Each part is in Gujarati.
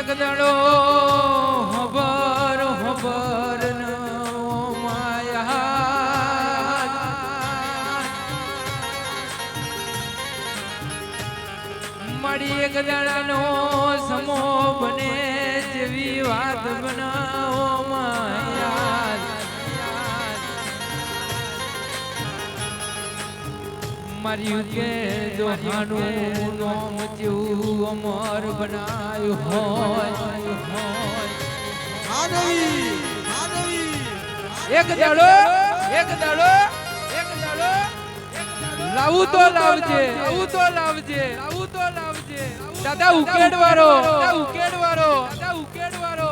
એક દાડો હબર હબર માયા. મારી એક દાડાનો સમો બને જેવી વાત બનાવો. મારી કે દોહાનું નોમ જેવું અમર બનાયું હોય. હોય એક દાડો એક દાડો એક દાડો. લાવું તો લાવજે, લાવું તો લાવજે. લાવું તો લાવજે. દાદા ઉકેડ વાળો દાદા ઉકેડ વાળો દાદા ઉકેડ વાળો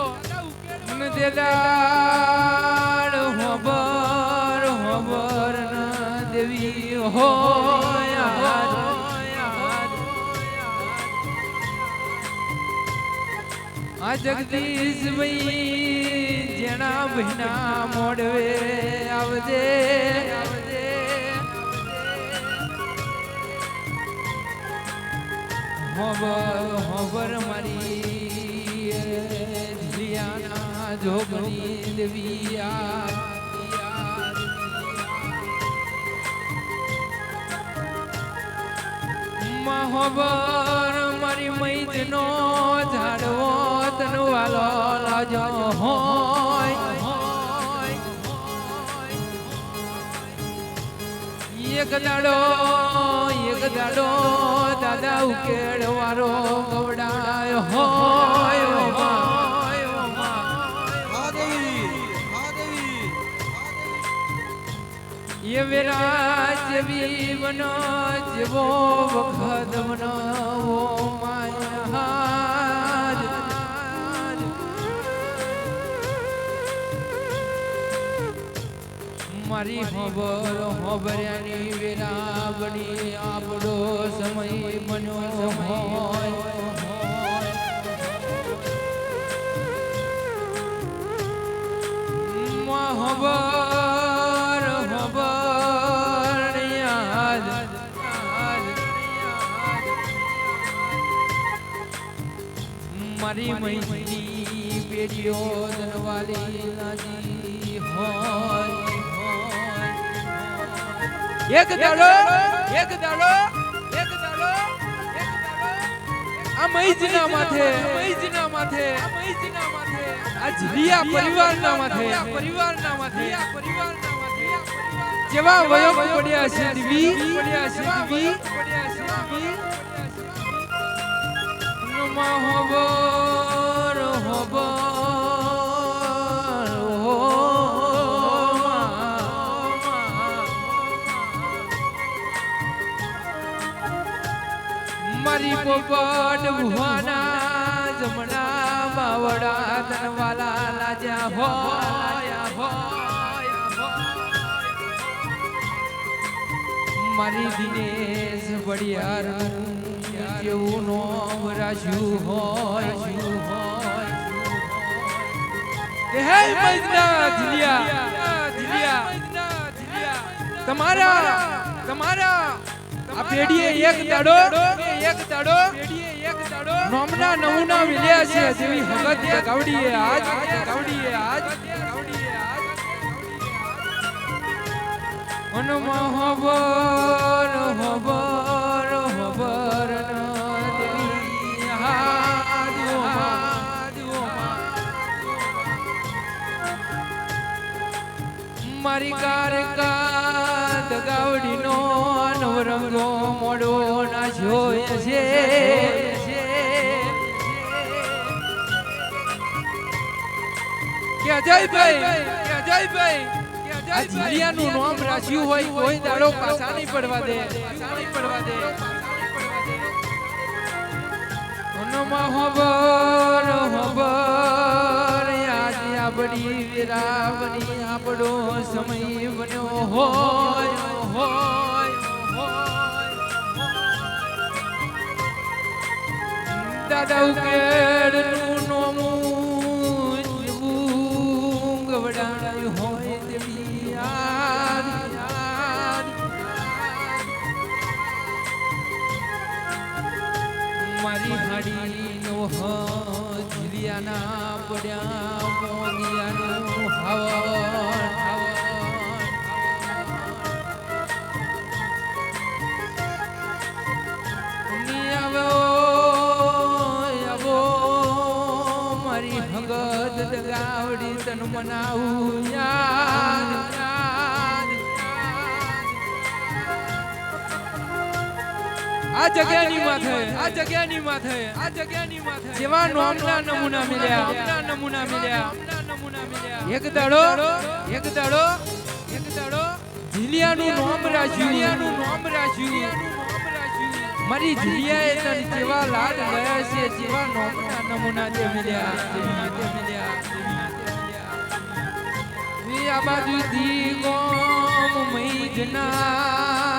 મને દેદાડ હોબર હોબર ના દેવી હોય આ જગદીશ ભાઈ, જેના ભીના મોડવે આવજે. આવજે હોબર હોબર મારી ધીલિયાના જોગણી દેવિયા. મહોબર મારી મૈદનો ઝાડવો તનવાલો લાજો હોય. એક દાડો એક દાડો દાદા ઉકેડ વારો ગવડાયો હોય. એ વેરા જેવી બનો જેવો વખત બનાવો માયા. મારી ખબર હોબર્યાની વેરા આપડો સમય બન્યો હોય. ખબર ખબર યાદ. મારી મૈની પેઢીઓ દનવાલી લાજી હોય. એક દાડો એક દાડો એક દાડો આ મૈજના માથે મૈજના માથે મૈજના માથે. આ પરિવારના માથે. પરિવારના માથે. પરિવારના માથે. જેવા વયો પડ્યા છે દિવી પડ્યા છે દિવી પડ્યા છે દિવી નમઃ હોબર હોબર મારી પોપટ ભુવાના જમણા બાવડા તનવાલા લાજા હોયા, હોય મારી દિનેશ વડિયાર જેવું નોમ રાજુ હોય હોય. હે તમારા તમારા આ પેઢીએ એક દાડો એક દાડો એક દાડો નોમના નમૂના મિલ્યા છે જેવી હગત ગાવડીએ આજ ગાવડીએ આજ આજ. મનમાં હબર હબર ન દેવી કારકા દગાવડીનો નવરંગો મોડો ના જોય છે. કે અજયભાઈ કે અજયભાઈ આ જીલિયાનું નામ રાખ્યું હોય, કોઈ દાડો પાછા નહીં પડવા દે. પાછા નહીં પડવા દે મનમાં હબર હબર આપણી વીરાવની આપણો સમય બન્યો હોય હોય દાદા ઉકેડનું નોમું હોય તેવી મારી હાડી નો હ જીલિયાના પડ્યા મોગિયાનું હાવન મારી ભગત ગાવડી તન મનાવું યાદ આ જગ્યાની માથે આ જગ્યાની માથે આ જગ્યાની માથે જેવા નોમના નમૂના મળ્યા. નોમના નમૂના મળ્યા. નમૂના મળ્યા એક દાડો એક દાડો એક દાડો. જીલિયાનું નોમ રાખ્યું. જીલિયાનું નોમ રાખ્યું. મારી જીલિયાએ તન જેવા લાડ ગયા છે, જેવા નોમના નમૂના તે મળ્યા તે મળ્યા આ બાજુથી ગોમ મૈજના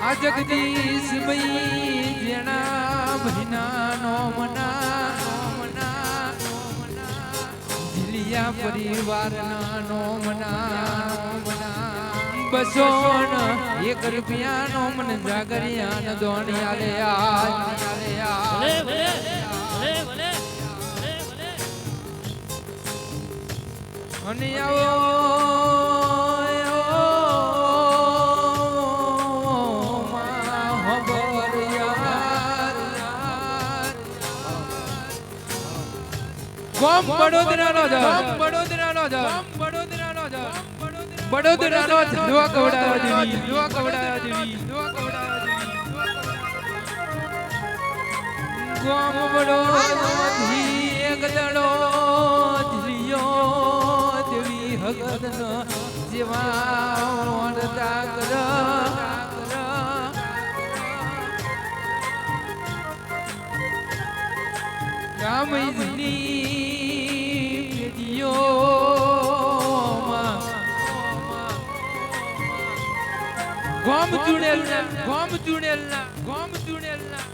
આ જગદીશ ભાઈ જેણા ભીના નો મના નો મના નો મના જીલિયા પરિવારના નો મના નો મના બસો ન એક રૂપિયા નો મન જાગરિયા ન દોણિયા લે ભલે. અને આવો ગોમ વડોદરાનો જ. વડોદરાનો જ. ગોમ વડોદરાનો જ. વડોદરાનો જ. દુઆ કવડાવા દેવી દુઆ કવડાવા દેવી દુઆ કવડાવા જેવી. ગોમ વડોદરાથી એક દડો ધીયો દેવી હગદન જેવા વણતા કર રામજીની ગોમ ચુડેલના ગોમ ચૂડેલના ગોમ ચૂડેલના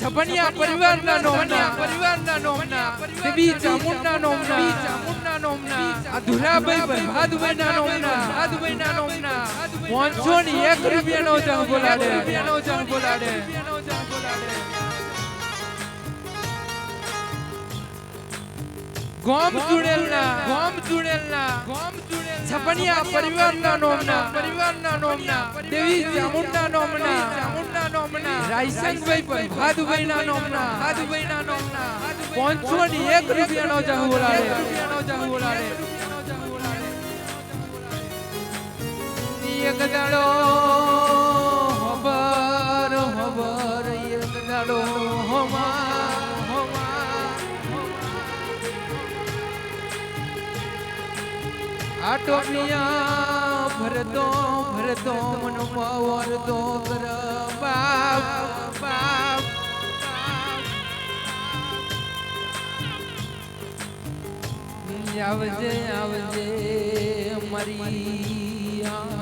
છપનિયા પરિવારના નોમના પરિવારના નોમના દેવી ચામુંડા નોમના ચામુંડા નોમના આ ધુલાભાઈ પ્રભાતભાઈના નોમના પ્રભાતભાઈના નોમના પાંચસો ની. એક રૂપિયાનો જંગ બોલાડે. રૂપિયાનો જંગ બોલાડે. ગોમ ચૂડેલના. ગોમ ચૂડેલના. ગોમ જુડેલ છપનિયા પરિવારના નોમના. પરિવારના નોમના. દેવી ચામુંડના નોમના. ચામુંડના નોમના. રાયસંગભાઈ પ્રભાતભાઈના નોમના. પ્રભાતભાઈના નોમના. પાંચસો ની એક રૂપિયાનો જંગ બોલાડે રૂપિયાનો જહુ બોલાવે એક દાડો. આટોમિયા ભરતો ભરતો મન વરતો કર બાપ બાપ આવજે આવજે મારી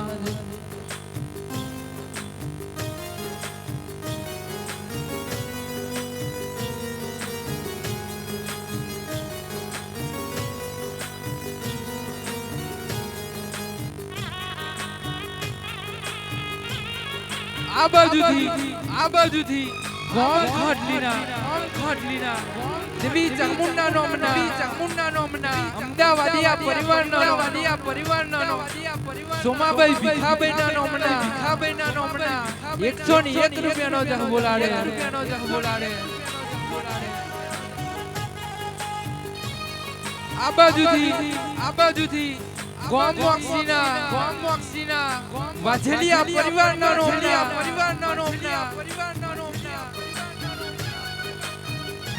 આ નોમની આ નો ભીખાભાઈના નોમના ભીખાભાઈના નોમના 101 રૂપિયાનો જહ બોલાડે બોલાડે આ બાજુથી આ બાજુથી વાજલિયા પરિવારના નોમના પરિવારના નોમના પરિવારના નોમના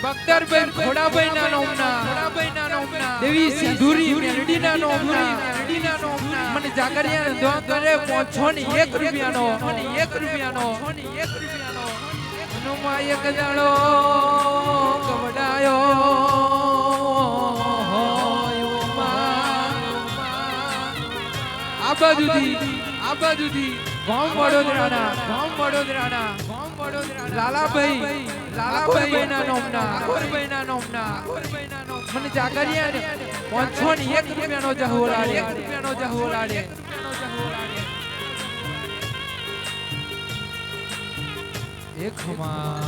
બખ્તરભાઈ ખોડાભાઈના નોમના ખોડાભાઈના નોમના દેવી સિંધુરી મેરડીના નોમના મેરડીના નોમના મને જાગરિયાને દો કરે પહોંચો ને એક રૂપિયાનો મને એક રૂપિયાનો એક રૂપિયાનો હનુમા એક દાડો કવડાયો બાજુથી આ બાજુથી ગામ વડોદરાના ગામ વડોદરાના ગામ વડોદરાના. લાલાભાઈ લાલાભાઈના નોમના અકોરભાઈના નોમના. અકોરભાઈના નોમ મને જાગરિયા ને 501 રૂપિયાનો જહો લાડે 1 રૂપિયાનો જહો લાડે એક ખમા